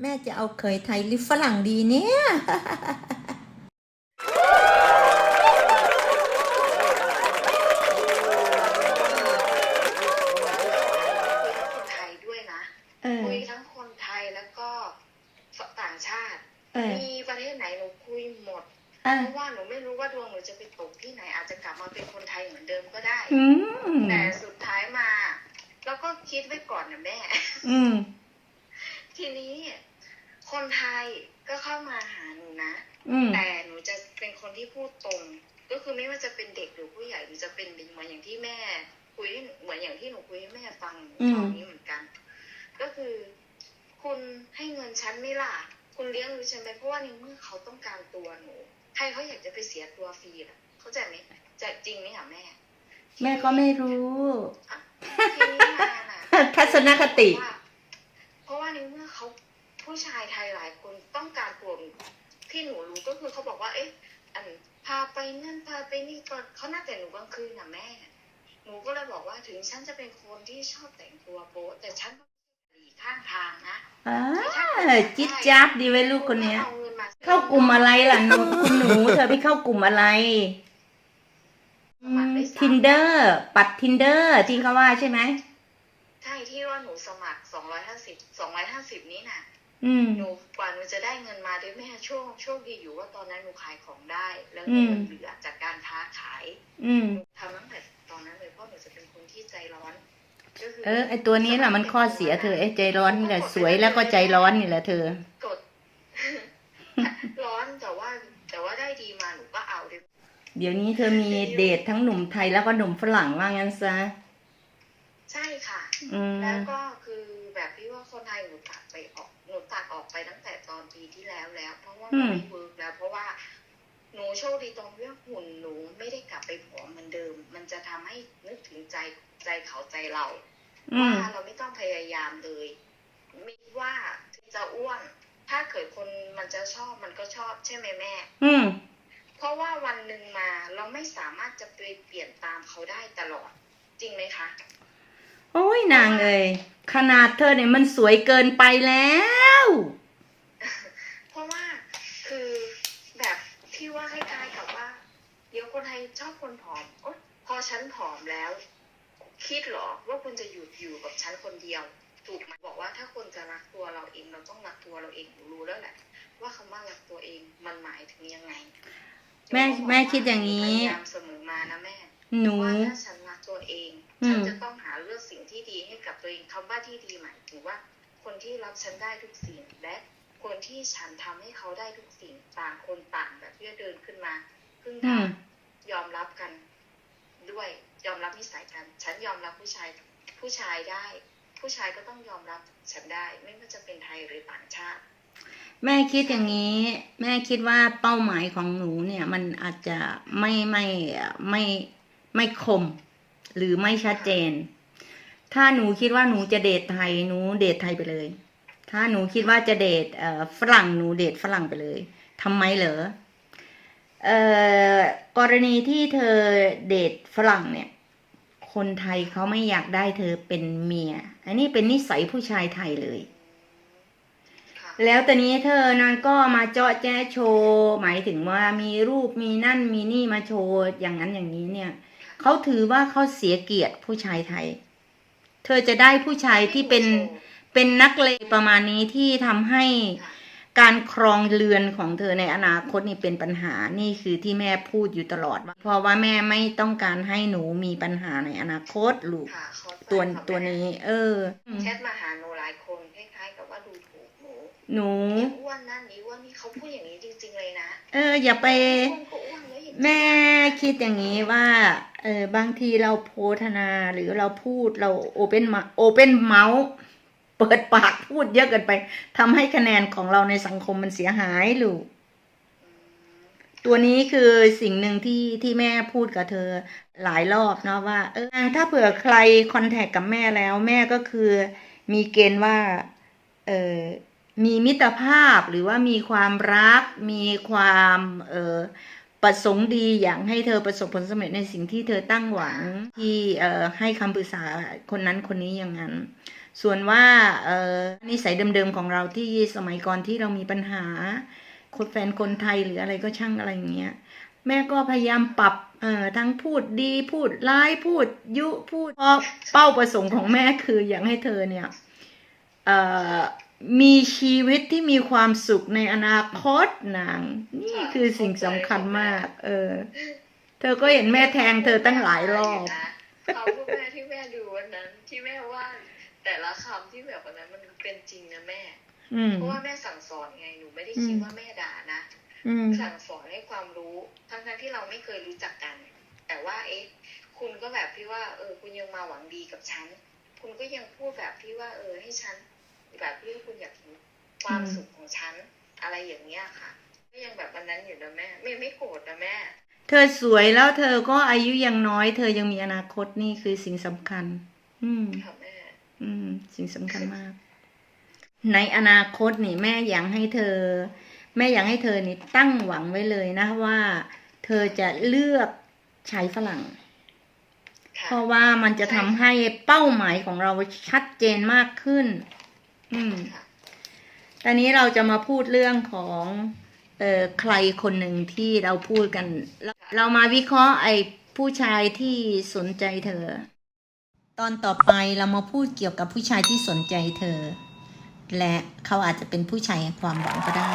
แม่จะเอาเคยไทยหรือฝรั่งดีเนี่ยคนไทยด้วยนะ เออ คุยทั้งคนไทยแล้วก็ต่างชาติ เออ มีประเทศไหนหนูคุยหมด อะ เพราะว่าหนูไม่รู้ว่าดวงหนูจะไปตกที่ไหนอาจจะกลับมาเป็นคนไทยเหมือนเดิมก็ได้ อืม แต่สุดท้ายมาแล้วก็คิดไว้ก่อนนะแม่ อืม ทีนี้คนไทยก็เข้ามาหาหนูนะอืมแต่หนูจะเป็นคนที่พูดตรง ก็คือไม่ว่าจะเป็นเด็กหรือผู้ใหญ่หรือจะเป็นเหมือนอย่างที่แม่ คุยเหมือนอย่างที่หนูคุยให้แม่ฟังตอนนี้เหมือนกัน ก็คือคุณให้เงินฉันไหม่ล่ะ คุณเลี้ยงดูฉันไปเพราะว่าในเมื่อเขาต้องการตัวหนู ใครเขาอยากจะไปเสียตัวฟรีล่ะ เข้าใจไหมจะจริงไหมคะแม่ แม่ก็ไม่รู้ ทีนี้มาน่ะทัศนคติเพราะว่า ในเมื่อเขาผู้ชายไทยหลายคนต้องการตัวหนูที่หนูรู้ก็คือเขาบอกว่า เอ๊ะ อันพาไปนั่นพาไปนี่ก่อนเขาน่าแต่หนูกลางคืนน่ะแม่ หนูก็เลยบอกว่าถึงฉันจะเป็นคนที่ชอบแต่งตัวโป๊ะแต่ฉันก็หลีข้างทางนะอ่าจิ๊ดจ๊าบดีไว้ลูกคนเนี้ยองินมเข้ากลุ่มอะไรล่ะหนูคุณหนู เธอไปเข้ากลุ่มอะไรทินเดอร์ ปัดทินเดอร์ที่เขาว่าใช่ไหม ใช่ที่ว่าหนูสมัครสองร้อยห้าสิบสองร้อยห้าสิบนี้น่ะอืมหนูกว่าหนูจะได้เงินมาด้วยแม่โชคโชคดีอยู่ว่าตอนนั้นหนูขายของได้ แล้วอืเงินมมันเหลือจากการค้าขายอืมทำตั้งแต่ตอนนั้นเลยเพราะหนูจะเป็นคนที่ใจร้อนก็คืเออไอตัวนี้แหละมันข้อเสียเธอไอใจร้อนนี่แหละสวยแล้วก็ใจร้อนนี่แหละเธอ กด ร้อนแต่ว่า แต่ว่าได้ดีมาหนูก็เอาเลยเดี๋ยวนี้เธอมีเดททั้งหนุ่มไทยแล้วก็หนุ่มฝรั่งว่างั้นซะ ใช่ค่ะ อืมแล้วก็คือแบบที่ว่าคนไทยหนูตัดไปออกหนูตัดออกไปตั้งแต่ตอนปีที่แล้วแล้ว เพราะว่ามันไม่เวิร์กแล้ว เพราะว่าหนูโชคดีตรงที่ว่าหุ่นหนูไม่ได้กลับไปผอมเหมือนเดิม มันจะทำให้นึกถึงใจใจเขาใจเราอืมว่าเราไม่ต้องพยายามเลยไม่ว่าจะอ้วน ถ้าเกิดคนมันจะชอบมันก็ชอบใช่ไหมแม่ อืมเพราะว่าวันหนึ่งมาเราไม่สามารถจะไปเปลี่ยนตามเขาได้ตลอด จริงไหมคะ โอ้ยนางเอ้ยขนาดเธอเนี่ยมันสวยเกินไปแล้ว เพราะว่าคือแบบที่ว่าคล้ายๆกับว่า เดี๋ยวคนไทยชอบคนผอมโอ๊ยพอฉันผอมแล้ว คิดเหรอว่าคุณจะหยุดอยู่กับฉันคนเดียว ถูกไหมบอกว่าถ้าคนจะรักตัวเราเองเราต้องรักตัวเราเองหนูรู้แล้วแหละ ว่าคำว่ารักตัวเองมันหมายถึงยังไง แม่แม่คิดอย่างนี้พยายามเสมอมานะแม่หนูว่าถ้าฉันรักตัวเองอืมฉันจะ ต้องหาเลือกสิ่งที่ดีให้กับตัวเองคำว่าที่ดีหมายถึงว่า คนที่รับฉันได้ทุกสิ่งและคนที่ฉันทำให้เขาได้ทุกสิ่งต่างคนต่างแบบที่จะเดินขึ้นมาพึ่งอืทายอมรับกันด้วยยอมรับนิสัยกัน ฉันยอมรับผู้ชายผู้ชายได้ ผู้ชายก็ต้องยอมรับฉันได้ ไม่ว่าจะเป็นไทยหรือต่างชาติ แม่คิดอย่างนี้ แม่คิดว่าเป้าหมายของหนูเนี่ย มันอาจจะไม่ไม่ไม่ไม่คม หรือไม่ชัดเจน ถ้าหนูคิดว่าหนูจะเดทไทยหนูเดทไทยไปเลย ถ้าหนูคิดว่าจะเดทฝรั่งหนูเดทฝรั่งไปเลยทำไมเหรอเอ่อกรณีที่เธอเดทฝรั่งเนี่ย คนไทยเขาไม่อยากได้เธอเป็นเมีย อันนี้เป็นนิสัยผู้ชายไทยเลย แล้วตอนนี้เธอนางก็มาเจาะแจ้โชว์ หมายถึงว่ามีรูปมีนั่นมีนี่มาโชว์ อย่างนั้นอย่างนี้เนี่ย เขาถือว่าเขาเสียเกียรติผู้ชายไทย เธอจะได้ผู้ชายที่เป็นเป็นนักเลงประมาณนี้ที่ทำให้ค่ะการครองเรือนของเธอในอนาคตนี่เป็นปัญหา นี่คือที่แม่พูดอยู่ตลอดว่าเพราะว่าแม่ไม่ต้องการให้หนูมีปัญหาในอนาคตลูกค่ะเข้าใจตัวค่ะตัวแม่นี้ เออแชทมาหาหนูหลายคนคล้ายๆกับว่าดูถูกหนูหนูนี่อ้วนนั่นนี่อ้วนนี่เขาพูดอย่างนี้จริง ๆเลยนะ เออ อย่าไปอ้วนก็อ้วน แม่คิดอย่างนี้ว่าเออบางทีเราโพธนาหรือเราพูดเราโอเปนมาโอเปนเมาส์เปิดปากพูดเยอะเกินไปทำให้คะแนนของเราในสังคมมันเสียหายลูกอืมตัวนี้คือสิ่งหนึ่งที่ที่แม่พูดกับเธอหลายรอบเนาะว่าเออถ้าเผื่อใครคอนแทคกับแม่แล้ว แม่ก็คือมีเกณฑ์ว่าเออมีมิตรภาพหรือว่ามีความรัก มีความเออ ประสงค์ดีอย่างให้เธอประสบผลสำเร็จในสิ่งที่เธอตั้งหวัง ที่เอให้คำปรึกษาคนนั้นคนนี้อย่างนั้น ส่วนว่าเอนิสัยเดิมๆของเราที่สมัยก่อนที่เรามีปัญหา คนแฟนคนไทยหรืออะไรก็ช่างอะไรอย่างเงี้ยแม่ก็พยายามปรับเอ่อทั้งพูดดีพูดร้ายพูดยุพูดเพราะเป้าประสงค์ของแม่คืออยากให้เธอเนี่ยเอ่อ มีชีวิตที่มีความสุขในอนาคตนาง นี่คือสิ่งสำคัญมาก เออ เธอก็เห็นแม่แทงเธอตั้งหลายรอบเขาพูดแม่ที่แม่ดูวันนั้น ที่แม่ว่า แต่ละคำที่แบบวันนั้นมันเป็นจริงนะแม่อืมเพราะว่าแม่สั่งสอนไงหนูไม่ได้คิดอืมว่าแม่ด่านะอืมสั่งสอนให้ความรู้ทั้งทั้งๆที่เราไม่เคยรู้จักกัน แต่ว่าเอ๊ะ คุณก็แบบที่ว่า เออ คุณยังมาหวังดีกับฉัน คุณก็ยังพูดแบบที่ว่า เออ ให้ฉัน แบบที่คุณอยากเห็นความอืมสุขของฉันอะไรอย่างเงี้ยค่ะก็ยังแบบวันนั้นอยู่นะแม่ ไม่ไม่โกรธนะแม่ เธอสวยแล้วเธอก็อายุยังน้อย เธอยังมีอนาคตนี่คือสิ่งสำคัญ อืมค่ะแม่อืม สิ่งสำคัญมาก ในอนาคตนี่แม่อยากให้เธอ แม่อยากให้เธอนี่ตั้งหวังไว้เลยนะว่า เธอจะเลือกใช้ฝรั่งค่ะเพราะว่ามันจะทำให้เป้าหมายของเราชัดเจนมากขึ้น อืมตอนนี้เราจะมาพูดเรื่องของเอ่อใครคนหนึ่งที่เราพูดกันเราเรามาวิเคราะห์ไอ้ผู้ชายที่สนใจเธอ ตอนต่อไปเรามาพูดเกี่ยวกับผู้ชายที่สนใจเธอ และเขาอาจจะเป็นผู้ชายแห่งความหวังก็ได้